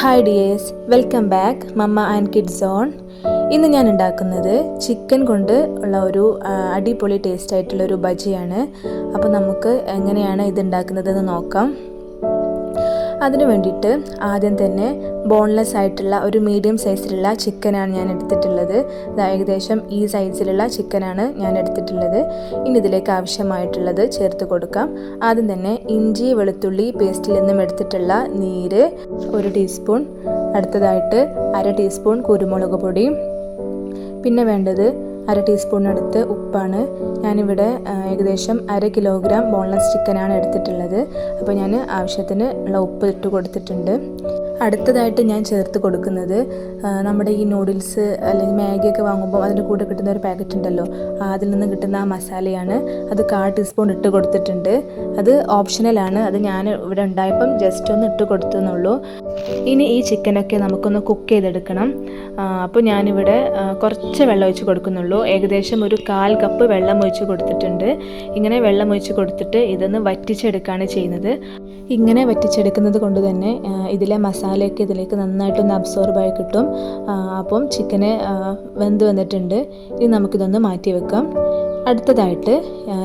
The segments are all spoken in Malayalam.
Hi dears welcome back mamma and kid zone ഇന്ന് ഞാൻ ഉണ്ടാക്കുന്നത് ചിക്കൻ കൊണ്ട് ഉള്ള ഒരു അടിപൊളി ടേസ്റ്റ് ആയിട്ടുള്ള ഒരു ബജിയാണ്. അപ്പോൾ നമുക്ക് എങ്ങനെയാണ് ഇത് ഉണ്ടാക്കുന്നതെന്ന് നോക്കാം. അതിനു വേണ്ടിയിട്ട് ആദ്യം തന്നെ ബോൺലെസ് ആയിട്ടുള്ള ഒരു മീഡിയം സൈസിലുള്ള ചിക്കനാണ് ഞാൻ എടുത്തിട്ടുള്ളത്. ഏകദേശം ഈ സൈസിലുള്ള ചിക്കനാണ് ഞാൻ എടുത്തിട്ടുള്ളത്. ഇനി ഇതിലേക്ക് ആവശ്യമായിട്ടുള്ളത് ചേർത്ത് കൊടുക്കാം. ആദ്യം തന്നെ ഇഞ്ചി വെളുത്തുള്ളി പേസ്റ്റിൽ നിന്നും എടുത്തിട്ടുള്ള നീര് ഒരു ടീസ്പൂൺ അടുത്തതായിട്ട് അര ടീസ്പൂൺ കുരുമുളക് പൊടി പിന്നെ വേണ്ടത് അര ടീസ്പൂണിനടുത്ത് ഉപ്പാണ്. ഞാനിവിടെ ഏകദേശം അര കിലോഗ്രാം ബോൺലെസ് ചിക്കനാണ് എടുത്തിട്ടുള്ളത്. അപ്പോൾ ഞാൻ ആവശ്യത്തിന് ഉള്ള ഉപ്പ് ഇട്ട് കൊടുത്തിട്ടുണ്ട്. അടുത്തതായിട്ട് ഞാൻ ചേർത്ത് കൊടുക്കുന്നത് നമ്മുടെ ഈ നൂഡിൽസ് അല്ലെങ്കിൽ മാഗിയൊക്കെ വാങ്ങുമ്പോൾ അതിന്റെ കൂടെ കിട്ടുന്ന ഒരു പാക്കറ്റ് ഉണ്ടല്ലോ അതിൽ നിന്ന് കിട്ടുന്ന ആ മസാലയാണ്. അത് കാ ടീസ്പൂൺ ഇട്ട് കൊടുത്തിട്ടുണ്ട്. അത് ഓപ്ഷണലാണ് അത് ഞാൻ ഇവിടെ ഉണ്ടായപ്പം ജസ്റ്റ് ഒന്ന് ഇട്ട് കൊടുത്തെന്നുള്ളൂ ഇനി ഈ ചിക്കനൊക്കെ നമുക്കൊന്ന് കുക്ക് ചെയ്തെടുക്കണം. അപ്പോൾ ഞാനിവിടെ കുറച്ച് വെള്ളം ഒഴിച്ച് കൊടുക്കുന്നുള്ളൂ. ഏകദേശം ഒരു കാൽ കപ്പ് വെള്ളം ഒഴിച്ച് കൊടുത്തിട്ടുണ്ട്. ഇങ്ങനെ വെള്ളം ഒഴിച്ച് കൊടുത്തിട്ട് ഇതൊന്ന് വറ്റിച്ചെടുക്കുകയാണ് ചെയ്യുന്നത്. ഇങ്ങനെ വറ്റിച്ചെടുക്കുന്നത് കൊണ്ട് തന്നെ ഇതിലെ മസാലയൊക്കെ ഇതിലേക്ക് നന്നായിട്ടൊന്ന് അബ്സോർബായി കിട്ടും. അപ്പം ചിക്കന് വെന്ത് വന്നിട്ടുണ്ട്. ഇനി നമുക്കിതൊന്ന് മാറ്റി വെക്കാം. അടുത്തതായിട്ട്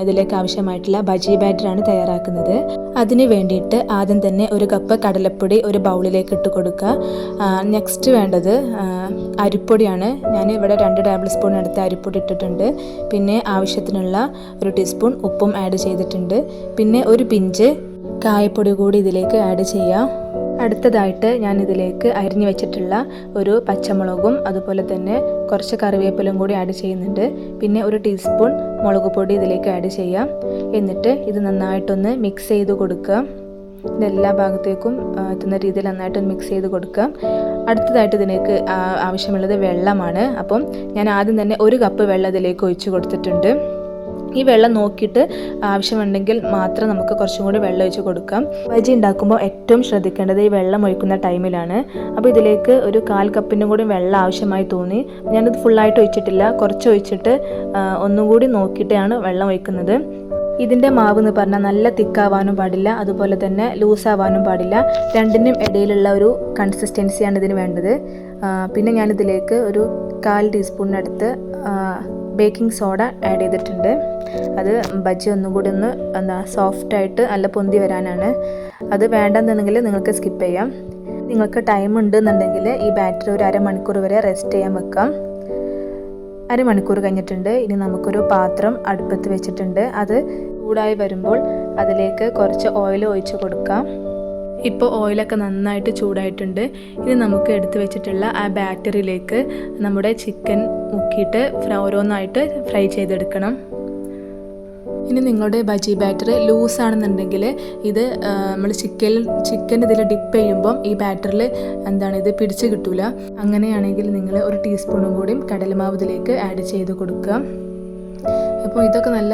ഇതിലേക്ക് ആവശ്യമായിട്ടുള്ള ബജി ബാറ്ററാണ് തയ്യാറാക്കുന്നത്. അതിന് വേണ്ടിയിട്ട് ആദ്യം തന്നെ ഒരു കപ്പ് കടലപ്പൊടി ഒരു ബൗളിലേക്ക് ഇട്ട് കൊടുക്കുക. നെക്സ്റ്റ് വേണ്ടത് അരിപ്പൊടിയാണ്. ഞാൻ ഇവിടെ രണ്ട് ടേബിൾ സ്പൂൺ എടുത്ത് അരിപ്പൊടി ഇട്ടിട്ടുണ്ട്. പിന്നെ ആവശ്യത്തിനുള്ള ഒരു ടീസ്പൂൺ ഉപ്പും ആഡ് ചെയ്തിട്ടുണ്ട്. പിന്നെ ഒരു പിഞ്ച് കായപ്പൊടി കൂടി ഇതിലേക്ക് ആഡ് ചെയ്യാം. അടുത്തതായിട്ട് ഞാൻ ഇതിലേക്ക് അരിഞ്ഞു വെച്ചിട്ടുള്ള ഒരു പച്ചമുളകും അതുപോലെ തന്നെ കുറച്ച് കറിവേപ്പിലും കൂടി ആഡ് ചെയ്യുന്നുണ്ട്. പിന്നെ ഒരു ടീസ്പൂൺ മുളക് പൊടി ഇതിലേക്ക് ആഡ് ചെയ്യാം. എന്നിട്ട് ഇത് നന്നായിട്ടൊന്ന് മിക്സ് ചെയ്ത് കൊടുക്കുക. ഇതെല്ലാ ഭാഗത്തേക്കും എത്തുന്ന രീതിയിൽ നന്നായിട്ട് മിക്സ് ചെയ്ത് കൊടുക്കുക. അടുത്തതായിട്ട് ഇതിലേക്ക് ആവശ്യമുള്ളത് വെള്ളമാണ്. അപ്പം ഞാൻ ആദ്യം തന്നെ ഒരു കപ്പ് വെള്ളം ഇതിലേക്ക് ഒഴിച്ചു കൊടുത്തിട്ടുണ്ട്. ഈ വെള്ളം നോക്കിയിട്ട് ആവശ്യമുണ്ടെങ്കിൽ മാത്രം നമുക്ക് കുറച്ചും കൂടി വെള്ളം ഒഴിച്ച് കൊടുക്കാം. ബജി ഉണ്ടാക്കുമ്പോൾ ഏറ്റവും ശ്രദ്ധിക്കേണ്ടത് ഈ വെള്ളം ഒഴിക്കുന്ന ടൈമിലാണ്. അപ്പോൾ ഇതിലേക്ക് ഒരു കാൽ കപ്പിനും കൂടി വെള്ളം ആവശ്യമായി തോന്നി. ഞാനിത് ഫുള്ളായിട്ട് ഒഴിച്ചിട്ടില്ല. കുറച്ച് ഒഴിച്ചിട്ട് ഒന്നും കൂടി നോക്കിയിട്ടാണ് വെള്ളം ഒഴിക്കുന്നത്. ഇതിന്റെ മാവ് എന്ന് പറഞ്ഞാൽ നല്ല തിക്കാവാനും പാടില്ല. അതുപോലെ തന്നെ ലൂസാവാനും പാടില്ല. രണ്ടിനും ഇടയിലുള്ള ഒരു കൺസിസ്റ്റൻസിയാണ് ഇതിന് വേണ്ടത്. പിന്നെ ഞാനിതിലേക്ക് ഒരു കാൽ ടീസ്പൂണിനടുത്ത് ബേക്കിംഗ് സോഡ ആഡ് ചെയ്തിട്ടുണ്ട്. അത് ബജ്ജി ഒന്നുകൂടി ഒന്ന് എന്താ സോഫ്റ്റായിട്ട് നല്ല പൊന്തി വരാനാണ്. അത് വേണ്ടെന്നുണ്ടെങ്കിൽ നിങ്ങൾക്ക് സ്കിപ്പ് ചെയ്യാം. നിങ്ങൾക്ക് ടൈം ഉണ്ടെന്നുണ്ടെങ്കിൽ ഈ ബാറ്ററി ഒരു അരമണിക്കൂർ വരെ റെസ്റ്റ് ചെയ്യാൻ വെക്കാം. അരമണിക്കൂർ കഴിഞ്ഞിട്ടുണ്ട്. ഇനി നമുക്കൊരു പാത്രം അടുപ്പത്ത് വെച്ചിട്ടുണ്ട്. അത് ചൂടായി വരുമ്പോൾ അതിലേക്ക് കുറച്ച് ഓയിൽ ഒഴിച്ച് കൊടുക്കാം. ഇപ്പോൾ ഓയിലൊക്കെ നന്നായിട്ട് ചൂടായിട്ടുണ്ട്. ഇനി നമുക്ക് എടുത്തു വെച്ചിട്ടുള്ള ആ ബാറ്ററിയിലേക്ക് നമ്മുടെ ചിക്കൻ മുക്കിയിട്ട് ഓരോന്നായിട്ട് ഫ്രൈ ചെയ്തെടുക്കണം. ഇനി നിങ്ങളുടെ ബജി ബാറ്റർ ലൂസ് ആണെന്നുണ്ടെങ്കിൽ ഇത് നമ്മൾ ചിക്കൻ ചിക്കൻ ഇതിൽ ഡിപ്പ് ചെയ്യുമ്പം ഈ ബാറ്ററിൽ എന്താണ് ഇത് പിടിച്ച് കിട്ടൂല. അങ്ങനെയാണെങ്കിൽ നിങ്ങൾ ഒരു ടീസ്പൂണും കൂടിയും കടലമാവ് ഇതിലേക്ക് ആഡ് ചെയ്ത് കൊടുക്കുക. അപ്പോൾ ഇതൊക്കെ നല്ല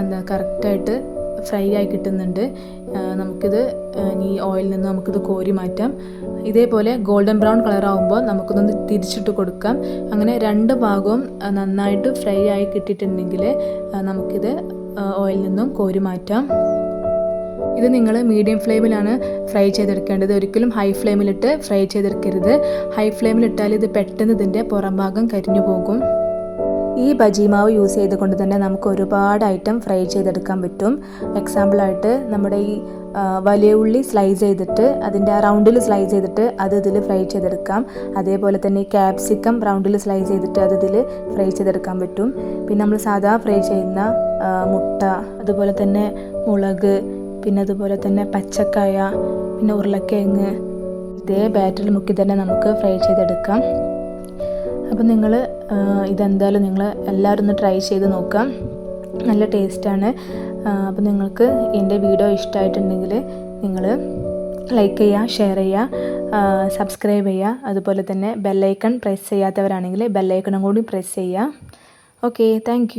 എന്താ കറക്റ്റായിട്ട് ഫ്രൈ ആയി കിട്ടുന്നുണ്ട്. നമുക്കിത് ഈ ഓയിലിൽ നിന്ന് നമുക്കിത് കോരി മാറ്റാം. ഇതേപോലെ ഗോൾഡൻ ബ്രൗൺ കളർ ആകുമ്പോൾ നമുക്കിതൊന്ന് തിരിച്ചിട്ട് കൊടുക്കാം. അങ്ങനെ രണ്ട് ഭാഗവും നന്നായിട്ട് ഫ്രൈ ആയി കിട്ടിയിട്ടുണ്ടെങ്കിൽ നമുക്കിത് ആ, ഓയിലിൽ നിന്നും കോരി മാറ്റാം. ഇത് നിങ്ങൾ മീഡിയം ഫ്ലെയിമിലാണ് ഫ്രൈ ചെയ്തെടുക്കേണ്ടത്. ഒരിക്കലും ഹൈ ഫ്ലെയിമിലിട്ട് ഫ്രൈ ചെയ്തെടുക്കരുത്. ഹൈ ഫ്ലെയിമിലിട്ടാൽ ഇത് പെട്ടെന്ന് ഇതിന്റെ പുറം ഭാഗം കരിഞ്ഞു പോകും. ഈ ബജിമാവ് യൂസ് ചെയ്തുകൊണ്ട് തന്നെ നമുക്ക് ഒരുപാട് ഐറ്റം ഫ്രൈ ചെയ്തെടുക്കാൻ പറ്റും. എക്സാമ്പിളായിട്ട് നമ്മുടെ ഈ വലിയ ഉള്ളി സ്ലൈസ് ചെയ്തിട്ട് അതിന്റെ ആ റൗണ്ടിൽ സ്ലൈസ് ചെയ്തിട്ട് അത് ഇതിൽ ഫ്രൈ ചെയ്തെടുക്കാം. അതേപോലെ തന്നെ ക്യാപ്സിക്കം റൗണ്ടിൽ സ്ലൈസ് ചെയ്തിട്ട് അത് ഇതിൽ ഫ്രൈ ചെയ്തെടുക്കാൻ പറ്റും. പിന്നെ നമ്മൾ സാധാ ഫ്രൈ ചെയ്യുന്ന മുട്ട അതുപോലെ തന്നെ മുളക് പിന്നെ അതുപോലെ തന്നെ പച്ചക്കായ പിന്നെ ഉരുളക്കിഴങ്ങ് ഇതേ ബാറ്ററിൽ മുക്കി തന്നെ നമുക്ക് ഫ്രൈ ചെയ്തെടുക്കാം. അപ്പോൾ നിങ്ങൾ ഇതെന്തായാലും നിങ്ങൾ എല്ലാവരും ഒന്ന് ട്രൈ ചെയ്ത് നോക്കാം. നല്ല ടേസ്റ്റാണ് അപ്പോൾ നിങ്ങൾക്ക് എന്റെ വീഡിയോ ഇഷ്ടമായിട്ടുണ്ടെങ്കിൽ നിങ്ങൾ ലൈക്ക് ചെയ്യുക ഷെയർ ചെയ്യുക സബ്സ്ക്രൈബ് ചെയ്യുക അതുപോലെ തന്നെ ബെല്ലൈക്കൺ പ്രസ് ചെയ്യാത്തവരാണെങ്കിൽ ബെല്ലൈക്കണും കൂടി പ്രസ് ചെയ്യുക ഓക്കെ താങ്ക്